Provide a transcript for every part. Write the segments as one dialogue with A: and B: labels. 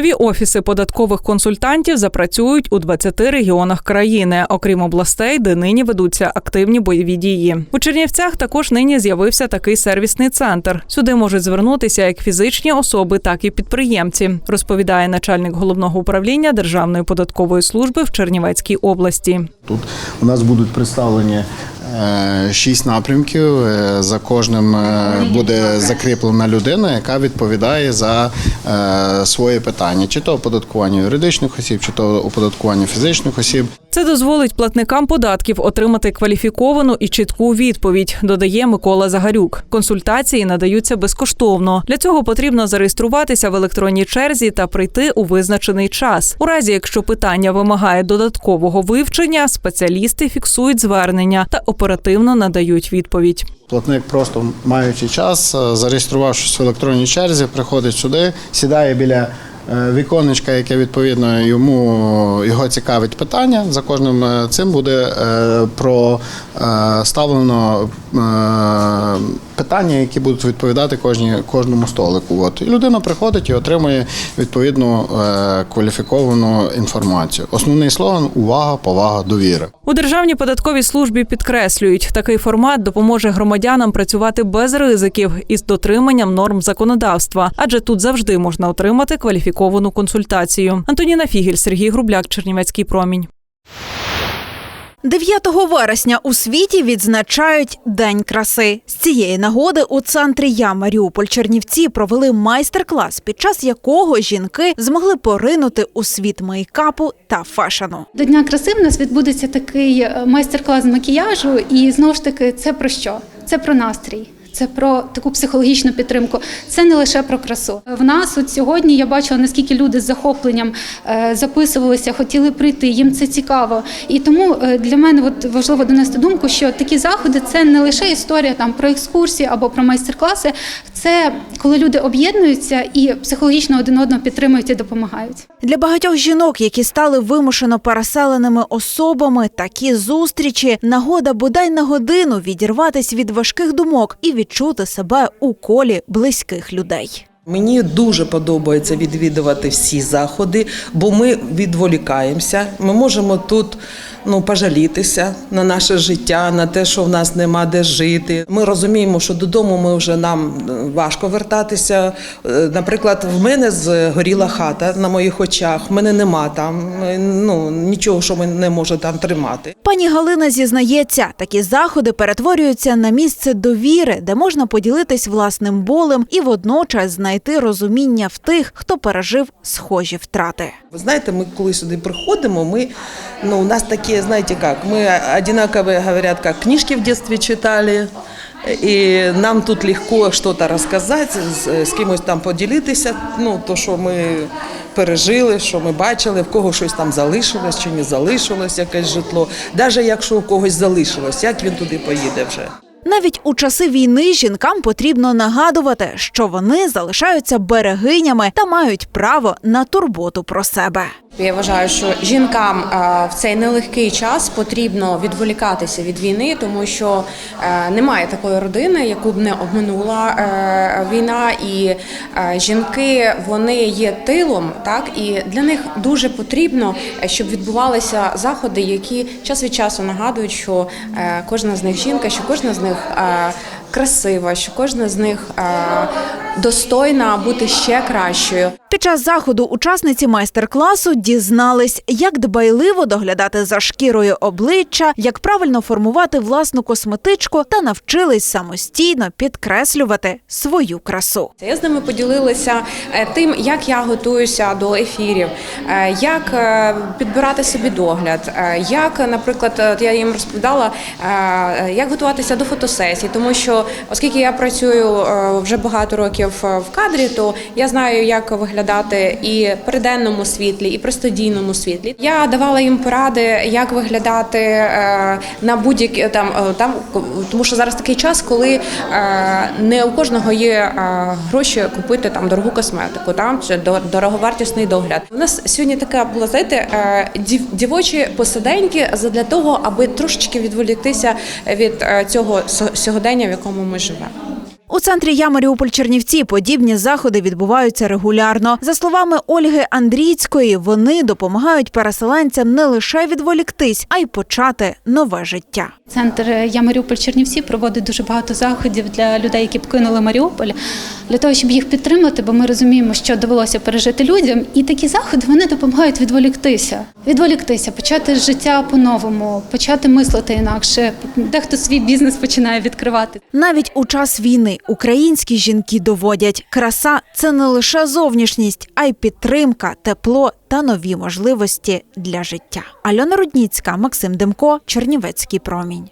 A: Нові офіси податкових консультантів запрацюють у 20 регіонах країни, окрім областей, де нині ведуться активні бойові дії. У Чернівцях також нині з'явився такий сервісний центр. Сюди можуть звернутися як фізичні особи, так і підприємці, розповідає начальник головного управління Державної податкової служби в Чернівецькій області.
B: Тут у нас будуть представлені шість напрямків. Е, За кожним е, буде закріплена людина, яка відповідає за своє питання, чи то оподаткування юридичних осіб, чи то оподаткування фізичних осіб.
A: Це дозволить платникам податків отримати кваліфіковану і чітку відповідь, додає Микола Загарюк. Консультації надаються безкоштовно. Для цього потрібно зареєструватися в електронній черзі та прийти у визначений час. У разі, якщо питання вимагає додаткового вивчення, спеціалісти фіксують звернення та оперативно надають відповідь.
B: Платник, просто маючи час, е, зареєструвавшись в електронній черзі, приходить сюди, сідає біля віконечка, яке відповідно йому його цікавить питання. За кожним е, цим буде е, проставлено питання, які будуть відповідати кожній, кожному столику. От. І людина приходить і отримує відповідну е, кваліфіковану інформацію. Основний слоган увага, повага, довіра.
A: У державній податковій службі підкреслюють, такий формат допоможе громадянам працювати без ризиків із дотриманням норм законодавства, адже тут завжди можна отримати кваліфіковану консультацію. Антоніна Фігель, Сергій Грубляк, Чернівецький промінь.
C: 9 вересня у світі відзначають День краси. З цієї нагоди у центрі Я Маріуполь Чернівці провели майстер-клас, під час якого жінки змогли поринути у світ мейкапу та фешену.
D: До Дня краси в нас відбудеться такий е, майстер-клас з макіяжу, і знову ж таки, це про що? Це про настрій. Це про таку психологічну підтримку. Це не лише про красу. В нас от сьогодні я бачила, наскільки люди з захопленням е, записувалися, хотіли прийти. Їм це цікаво. І тому е, для мене от важливо донести думку, що такі заходи це не лише історія там про екскурсії або про майстер-класи. Це коли люди об'єднуються і психологічно один одного підтримують і допомагають.
C: Для багатьох жінок, які стали вимушено переселеними особами, такі зустрічі нагода бодай на годину відірватись від важких думок і відчути себе у колі близьких людей.
E: Мені дуже подобається відвідувати всі заходи, бо ми відволікаємося. Ми можемо тут ну, пожалітися на наше життя, на те, що в нас нема де жити. Ми розуміємо, що додому ми вже нам е, важко вертатися. Е, Наприклад, в мене згоріла хата на моїх очах. В мене нема там е, ну, нічого, що мене може там тримати.
C: Пані Галина зізнається, такі заходи перетворюються на місце довіри, де можна поділитись власним болем і водночас знайти розуміння в тих, хто пережив схожі втрати.
E: Ви знаєте, ми коли сюди приходимо, ми, ну, у нас такі, знаєте як, ми одинаково говорять, як книжки в дитинстві читали, і нам тут легко розказати, з, з кимось там поділитися, ну, то, що ми пережили, що ми бачили, в кого щось там залишилось чи не залишилось якесь житло. Навіть якщо у когось залишилось, як він туди поїде вже.
C: Навіть у часи війни жінкам потрібно нагадувати, що вони залишаються берегинями та мають право на турботу про себе.
F: Я вважаю, що жінкам е, в цей нелегкий час потрібно відволікатися від війни, тому що е, немає такої родини, яку б не обминула е, війна. І жінки вони є тилом, так і для них дуже потрібно, щоб відбувалися заходи, які час від часу нагадують, що кожна з них жінка, що кожна з них красива, що кожна з них достойна бути ще кращою.
C: Під час заходу учасниці майстер-класу дізнались, як дбайливо доглядати за шкірою обличчя, як правильно формувати власну косметичку та навчились самостійно підкреслювати свою красу.
F: Я з ними поділилася е, тим, як я готуюся до ефірів, е, як е, підбирати собі догляд, як, наприклад, я їм розповідала, як готуватися до фотосесій, тому що оскільки я працюю вже багато років е, в кадрі, то я знаю, як виглядати і при денному світлі, і при студійному світлі. Я давала їм поради, як виглядати е, на будь-які там е, там, тому що зараз такий час, коли не у кожного є гроші купити там дорогу косметику, там чи до- дороговартісний догляд. У нас сьогодні така була знаєте, дів- дівочі посиденьки для того, аби трошечки відволіктися від цього сьогодення, в якому ми живемо.
C: У центрі Я Маріуполь Чернівці подібні заходи відбуваються регулярно. За словами Ольги Андрійської, вони допомагають переселенцям не лише відволіктись, а й почати нове життя.
D: Центр Я Маріуполь Чернівці проводить дуже багато заходів для людей, які покинули Маріуполь, для того, щоб їх підтримати, бо ми розуміємо, що довелося пережити людям. І такі заходи вони допомагають відволіктися, відволіктися, почати життя по-новому, почати мислити інакше. Дехто свій бізнес починає відкривати.
C: Навіть у час війни українські жінки доводять, краса це не лише зовнішність, а й підтримка, тепло та нові можливості для життя. Альона Рудніцька, Максим Демко, Чернівецький промінь.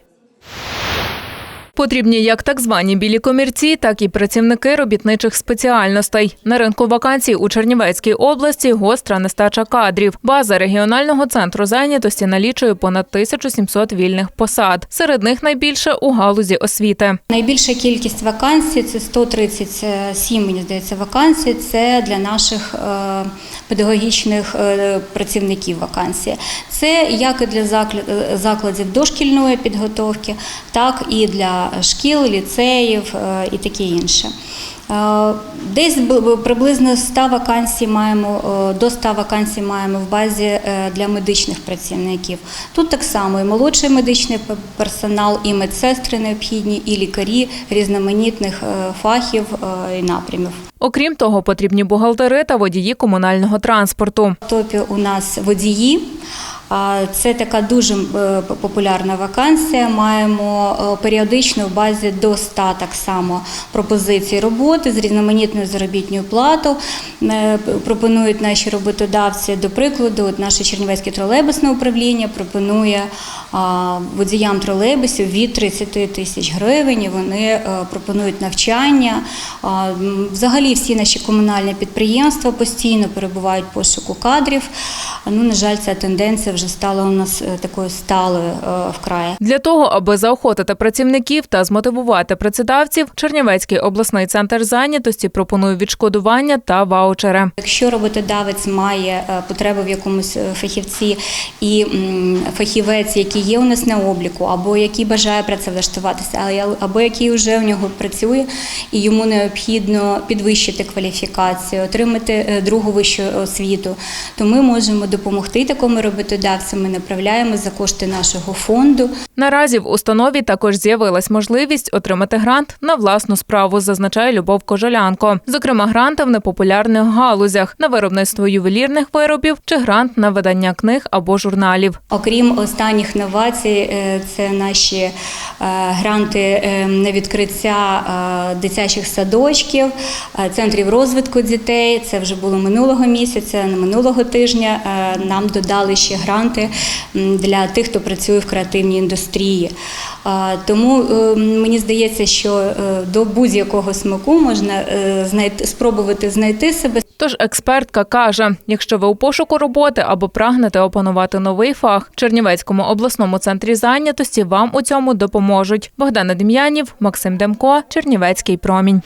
G: Потрібні як так звані білі комірці, так і працівники робітничих спеціальностей. На ринку вакансій у Чернівецькій області гостра нестача кадрів. База регіонального центру зайнятості налічує понад 1700 вільних посад. Серед них найбільше у галузі освіти.
H: Найбільша кількість вакансій це 137, мені здається, вакансій. Це для наших е, педагогічних е, працівників вакансії. Це як і для закладів дошкільної підготовки, так і для шкіл, ліцеїв е, і таке інше. Е, Десь приблизно 100 вакансій маємо е, до 100 вакансій маємо в базі для медичних працівників. Тут так само і молодший медичний персонал, і медсестри необхідні, і лікарі різноманітних фахів і напрямів.
G: Окрім того, потрібні бухгалтери та водії комунального транспорту.
H: В топі у нас водії. Це така дуже е, популярна вакансія. Маємо е, періодично в базі до 100 так само пропозицій роботи з різноманітною заробітною платою. Е, Пропонують наші роботодавці, до прикладу, от наше Чернівецьке тролейбусне управління пропонує водіям тролейбусів від 30 тисяч гривень. Вони пропонують навчання. Взагалі всі наші комунальні підприємства постійно перебувають в пошуку кадрів. Ну, на жаль, ця тенденція вже стала у нас е, такою сталою е, в краї.
G: Для того, аби заохотити працівників та змотивувати працедавців, Чернівецький обласний центр зайнятості пропонує відшкодування та ваучери.
H: Якщо роботодавець має е, потребу в якомусь фахівці і фахівець, який є у нас на обліку, або який бажає працевлаштуватися, або який вже у нього працює, і йому необхідно підвищити кваліфікацію, отримати другу вищу освіту, то ми можемо допомогти такому роботодавцю. Ми направляємо за кошти нашого фонду.
G: Наразі в установі також з'явилась можливість отримати грант на власну справу, зазначає Любов Кожолянко. Зокрема, гранти в непопулярних галузях на виробництво ювелірних виробів чи грант на видання книг або журналів.
H: Окрім останніх новацій, е, це наші е, гранти е, на відкриття дитячих садочків, центрів розвитку дітей. Це вже було минулого місяця, минулого тижня. Нам додали ще гранти для тих, хто працює в креативній індустрії. Тому е, мені здається, що е, до будь-якого смаку можна е, знайти спробувати знайти себе.
G: Тож експертка каже: якщо ви у пошуку роботи або прагнете опанувати новий фах, в Чернівецькому обласному центрі зайнятості вам у цьому допоможуть. Богдана Дем'янів, Максим Демко, Чернівецький промінь.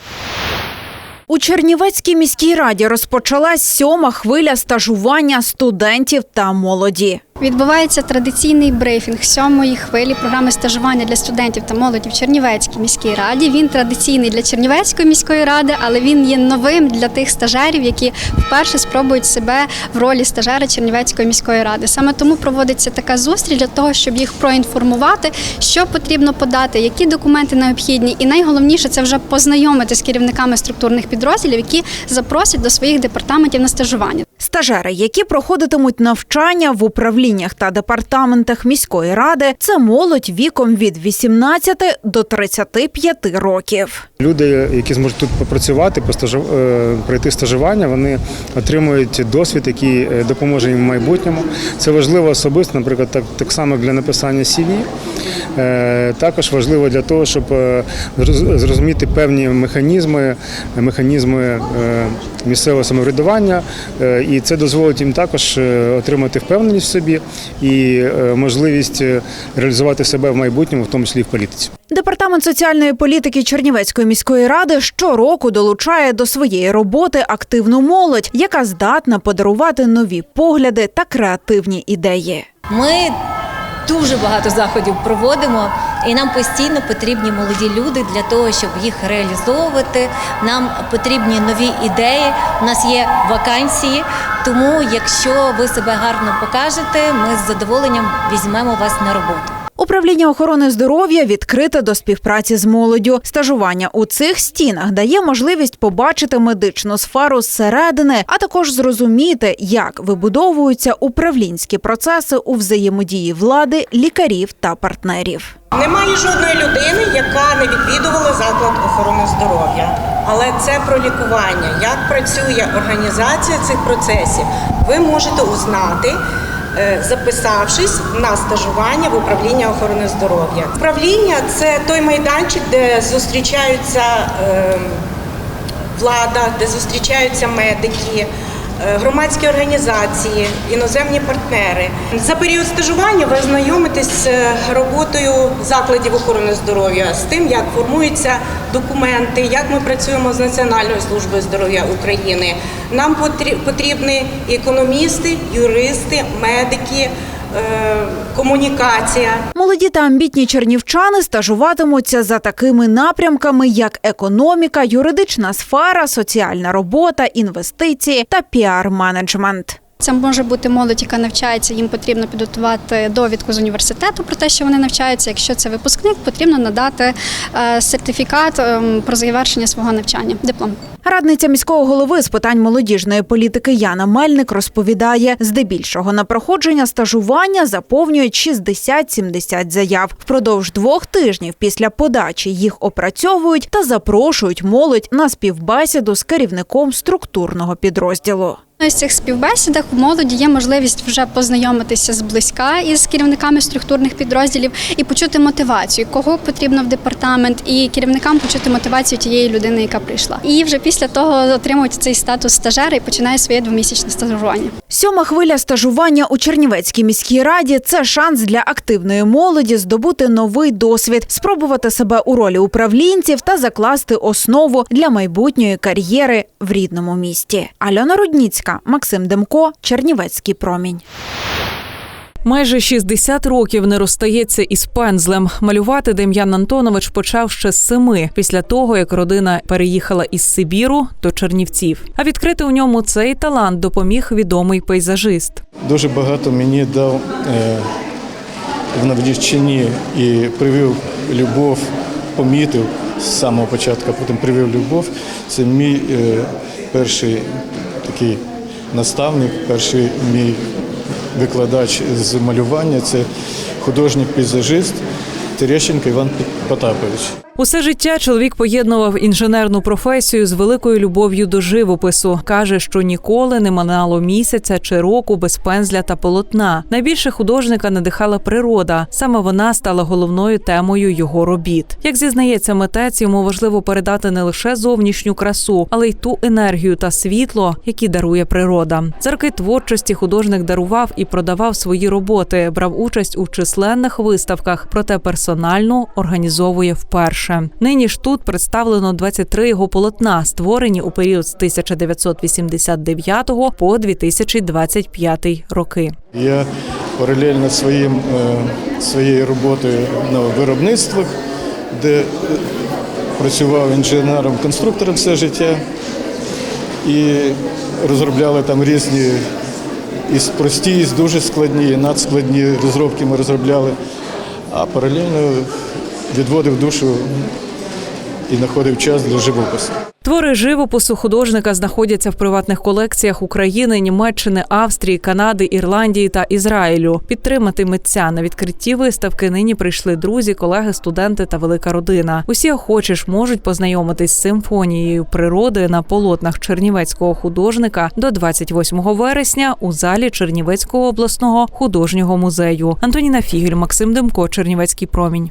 C: У Чернівецькій міській раді розпочалась сьома хвиля стажування студентів та молоді.
I: Відбувається традиційний брифінг сьомої хвилі програми стажування для студентів та молоді в Чернівецькій міській раді. Він традиційний для Чернівецької міської ради, але він є новим для тих стажерів, які вперше спробують себе в ролі стажера Чернівецької міської ради. Саме тому проводиться така зустріч для того, щоб їх проінформувати, що потрібно подати, які документи необхідні, і найголовніше це вже познайомити з керівниками структурних підрозділів, які запросять до своїх департаментів на стажування.
C: Стажери, які проходитимуть навчання в управліннях та департаментах міської ради, це молодь віком від 18 до 35 років.
J: Люди, які зможуть тут попрацювати, е, пройти стажування, вони отримують досвід, який е, допоможе їм в майбутньому. Це важливо особисто, наприклад, так, так само для написання CV. Е, Також важливо для того, щоб зрозуміти певні механізми, механізми місцевого самоврядування, і це дозволить їм також е, отримати впевненість в собі і е, можливість е, реалізувати себе в майбутньому, в тому числі в політиці.
C: Департамент соціальної політики Чернівецької міської ради щороку долучає до своєї роботи активну молодь, яка здатна подарувати нові погляди та креативні ідеї.
K: Ми дуже багато заходів проводимо, і нам постійно потрібні молоді люди для того, щоб їх реалізовувати. Нам потрібні нові ідеї. У нас є вакансії. Тому, якщо ви себе гарно покажете, ми з задоволенням візьмемо вас на роботу.
C: Управління охорони здоров'я відкрите до співпраці з молоддю. Стажування у цих стінах дає можливість побачити медичну сферу зсередини, а також зрозуміти, як вибудовуються управлінські процеси у взаємодії влади, лікарів та партнерів.
L: Немає жодної людини, яка не відвідувала заклад охорони здоров'я. Але це про лікування. Як працює організація цих процесів, ви можете узнати, записавшись на стажування в управління охорони здоров'я. Управління це той майданчик, де зустрічаються е, влада, де зустрічаються медики. Е, Громадські організації, іноземні партнери за період стажування ви знайомитесь з роботою закладів охорони здоров'я, з тим, як формуються документи, як ми працюємо з Національною службою здоров'я України. Нам потрі- потрібні економісти, юристи, медики, комунікація.
C: Молоді та амбітні чернівчани стажуватимуться за такими напрямками, як економіка, юридична сфера, соціальна робота, інвестиції та піар-менеджмент.
I: Це може бути молодь, яка навчається, їм потрібно підготувати довідку з університету про те, що вони навчаються. Якщо це випускник, потрібно надати е, сертифікат ем, про завершення свого навчання, диплом.
C: Радниця міського голови з питань молодіжної політики Яна Мельник розповідає, здебільшого на проходження стажування заповнюють 60-70 заяв. Впродовж двох тижнів після подачі їх опрацьовують та запрошують молодь на співбесіду з керівником структурного підрозділу.
I: На цих співбесідах у молоді є можливість вже познайомитися зблизька із керівниками структурних підрозділів і почути мотивацію, кого потрібно в департамент, і керівникам почути мотивацію тієї людини, яка прийшла. І вже після того отримують цей статус стажера і починає своє двомісячне стажування.
C: Сьома хвиля стажування у Чернівецькій міській раді це шанс для активної молоді здобути новий досвід, спробувати себе у ролі управлінців та закласти основу для майбутньої кар'єри в рідному місті. Альона Рудніцька, Максим Демко, Чернівецький промінь.
A: Майже 60 років не розстається із пензлем. Малювати Дем'ян Антонович почав ще з семи, після того як родина переїхала із Сибіру до Чернівців. А відкрити у ньому цей талант допоміг відомий пейзажист.
M: Дуже багато мені дав е, в Навдівчині і привив любов, помітив з самого початку, потім привив любов. Це мій е, перший такий наставник, перший мій викладач з малювання. Це художник-пейзажист Терещенко Іван Потапович.
A: Усе життя чоловік поєднував інженерну професію з великою любов'ю до живопису. каже, що ніколи не минало місяця чи року без пензля та полотна. Найбільше художника надихала природа. Саме вона стала головною темою його робіт. Як зізнається митець, йому важливо передати не лише зовнішню красу, але й ту енергію та світло, які дарує природа. За роки творчості художник дарував і продавав свої роботи, брав участь у численних виставках, проте персонально організовує вперше. Нині ж тут представлено 23 його полотна, створені у період з 1989 по 2025 роки.
M: Я паралельно своїм, е, своєю роботою на виробництвах, де працював інженером-конструктором все життя і розробляли там різні і прості, і дуже складні, і надскладні розробки ми розробляли, а паралельно відводив душу і знаходив час для живопису.
A: Твори живопису художника знаходяться в приватних колекціях України, Німеччини, Австрії, Канади, Ірландії та Ізраїлю. Підтримати митця на відкритті виставки нині прийшли друзі, колеги, студенти та велика родина. Усі охочі ж можуть познайомитись з симфонією природи на полотнах чернівецького художника до 28 вересня у залі Чернівецького обласного художнього музею. Антоніна Фігель, Максим Демко, Чернівецький промінь.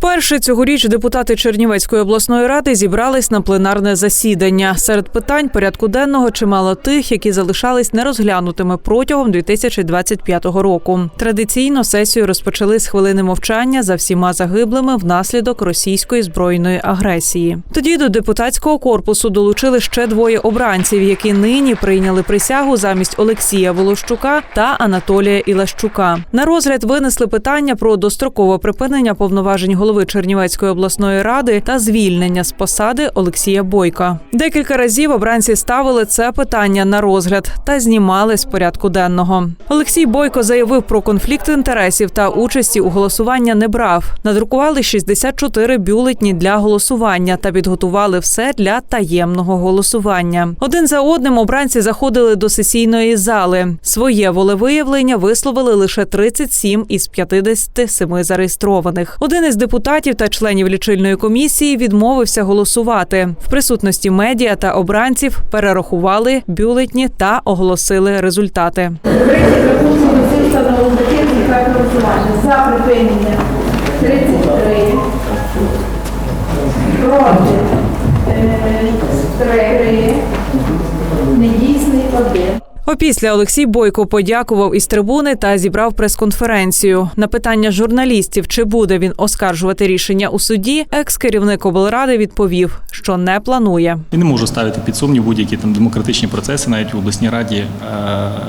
A: Вперше цьогоріч депутати Чернівецької обласної ради зібрались на пленарне засідання. Серед питань порядку денного чимало тих, які залишались нерозглянутими протягом 2025 року. Традиційно сесію розпочали з хвилини мовчання за всіма загиблими внаслідок російської збройної агресії. Тоді до депутатського корпусу долучили ще двоє обранців, які нині прийняли присягу замість Олексія Волощука та Анатолія Ілащука. На розгляд винесли питання про дострокове припинення повноважень голови Чернівецької обласної ради та звільнення з посади Олексія Бойка. Декілька разів обранці ставили це питання на розгляд та знімали з порядку денного. Олексій Бойко заявив про конфлікт інтересів та участі у голосуванні не брав. Надрукували 64 бюлетні для голосування та підготували все для таємного голосування. Один за одним обранці заходили до сесійної зали. Своє волевиявлення висловили лише 37 із 57 зареєстрованих. Один із депутатів та членів лічильної комісії відмовився голосувати. В присутності медіа та обранців перерахували бюлетні та оголосили результати.
N: За припинення 33, проти е, 3, недійсний 1.
A: Опісля Олексій Бойко подякував із трибуни та зібрав прес-конференцію. На питання журналістів, чи буде він оскаржувати рішення у суді, екс-керівник облради відповів, що не планує.
O: І не можу ставити під сумнів будь-які там демократичні процеси навіть в обласній раді е,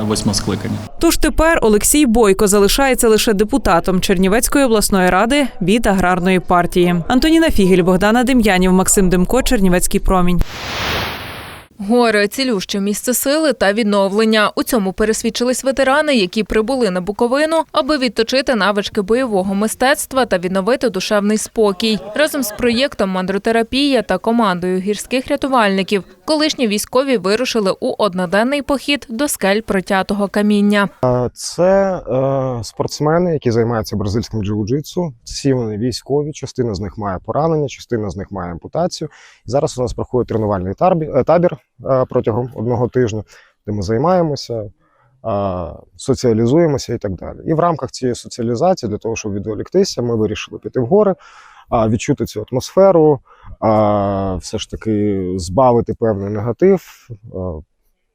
O: восьмого скликання.
A: Тож тепер Олексій Бойко залишається лише депутатом Чернівецької обласної ради від аграрної партії. Антоніна Фігель, Богдана Дем'янів, Максим Демко, Чернівецький промінь.
G: Горе цілюще місце сили та відновлення. У цьому пересвідчились ветерани, які прибули на Буковину, аби відточити навички бойового мистецтва та відновити душевний спокій. Разом з проєктом мандротерапія та командою гірських рятувальників колишні військові вирушили у одноденний похід до скель протятого каміння.
P: Це е, спортсмени, які займаються бразильським джиу-джитсу. Всі вони військові. Частина з них має поранення, частина з них має ампутацію. Зараз у нас проходить тренувальний е, табір протягом одного тижня, де ми займаємося, е, соціалізуємося і так далі. І в рамках цієї соціалізації, для того, щоб відволіктися, ми вирішили піти в гори, відчути цю атмосферу, все ж таки збавити певний негатив, е,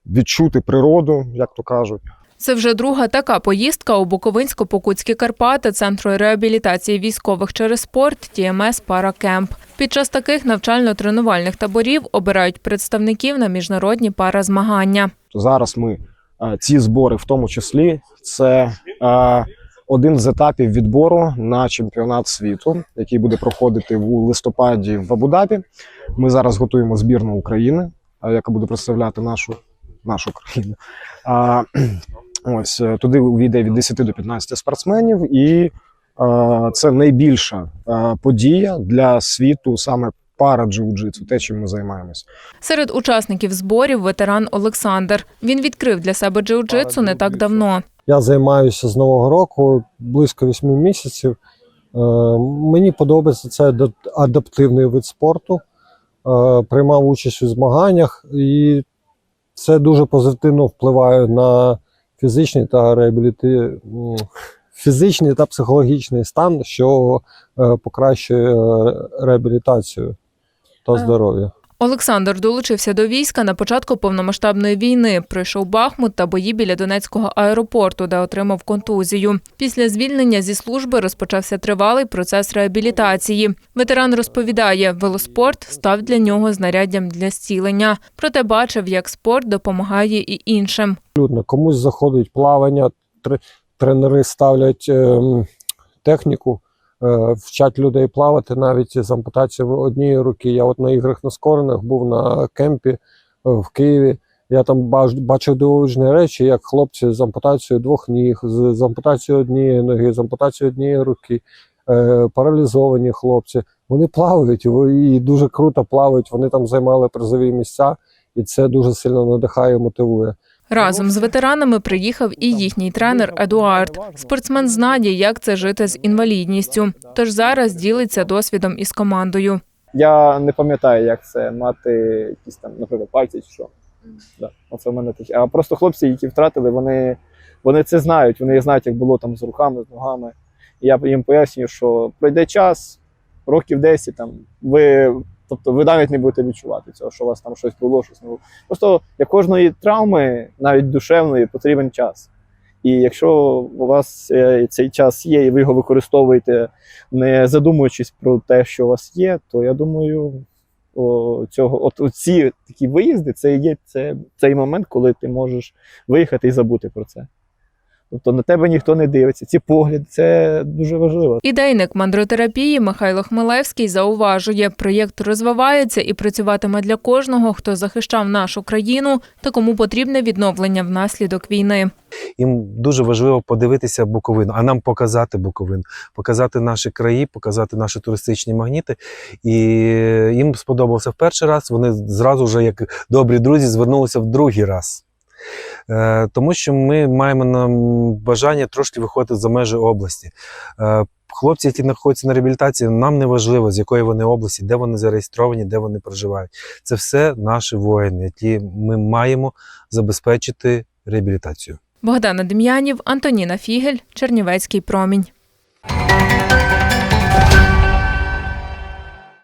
P: відчути природу, як то кажуть.
G: Це вже друга така поїздка у Буковинсько-Покутські Карпати Центру реабілітації військових через спорт ТМС Паракемп. Під час таких навчально-тренувальних таборів обирають представників на міжнародні паразмагання.
P: Зараз ми е, ці збори, в тому числі, це е, один з етапів відбору на чемпіонат світу, який буде проходити в листопаді в Абу-Дабі. Ми зараз готуємо збірну України, е, яка буде представляти нашу, нашу країну. А, ось е, туди увійде від 10 до 15 спортсменів, і е, це найбільша е, подія для світу саме пара джиу-джитсу, те, чим ми займаємося.
G: Серед учасників зборів ветеран Олександр. Він відкрив для себе джиу-джитсу не так давно.
Q: Я займаюся з нового року близько вісьми місяців. Мені подобається це адаптивний вид спорту. Приймав участь у змаганнях, і це дуже позитивно впливає на фізичний та реабіліти... фізичний та психологічний стан, що е, покращує е, реабілітацію та здоров'я.
G: Олександр долучився до війська на початку повномасштабної війни. Пройшов Бахмут та бої біля Донецького аеропорту, де отримав контузію. Після звільнення зі служби розпочався тривалий процес реабілітації. Ветеран розповідає, велоспорт став для нього знаряддям для зцілення. Проте бачив, як спорт допомагає і іншим.
Q: Абсолютно. Комусь заходить плавання, тре- тренери ставлять ем, техніку, вчать людей плавати навіть з ампутацією однієї руки. Я от на іграх на скоренах був на кемпі е, в Києві. Я там бачив дивовижні речі, як хлопці з ампутацією двох ніг, з, з ампутацією однієї ноги, з ампутацією однієї руки, е, паралізовані хлопці. Вони плавають і дуже круто плавають. Вони там займали призові місця, і це дуже сильно надихає і мотивує.
G: Разом з ветеранами приїхав і їхній тренер Едуард. Спортсмен знає, як це жити з інвалідністю. Тож зараз ділиться досвідом із командою.
R: Я не пам'ятаю, як це мати якісь там, наприклад, пальці чи що. Да, оце в мене таке. А просто хлопці, які втратили, вони, вони це знають. Вони знають, як було там з руками, з ногами. І я їм пояснюю, що пройде час, років 10 там ви. Тобто ви навіть не будете відчувати цього, що у вас там щось було, щось не було. Просто для кожної травми, навіть душевної, потрібен час. І якщо у вас е, цей час є, і ви його використовуєте, не задумуючись про те, що у вас є, то я думаю, цього, от ці такі виїзди, це є це, цей момент, коли ти можеш виїхати і забути про це. Тобто на тебе ніхто не дивиться. Ці погляди це дуже важливо.
G: Ідейник мандротерапії Михайло Хмелевський зауважує, проєкт розвивається і працюватиме для кожного, хто захищав нашу країну та кому потрібне відновлення внаслідок війни.
S: Їм дуже важливо подивитися Буковину, а нам показати Буковину, показати наші краї, показати наші туристичні магніти. І їм сподобався в перший раз. Вони зразу вже, як добрі друзі, звернулися в другий раз. Е, Тому що ми маємо нам бажання трошки виходити за межі області. Е, Хлопці, які знаходяться на реабілітації, нам не важливо, з якої вони області, де вони зареєстровані, де вони проживають. Це все наші воїни, які ми маємо забезпечити реабілітацію.
G: Богдана Дем'янів, Антоніна Фігель, Чернівецький промінь.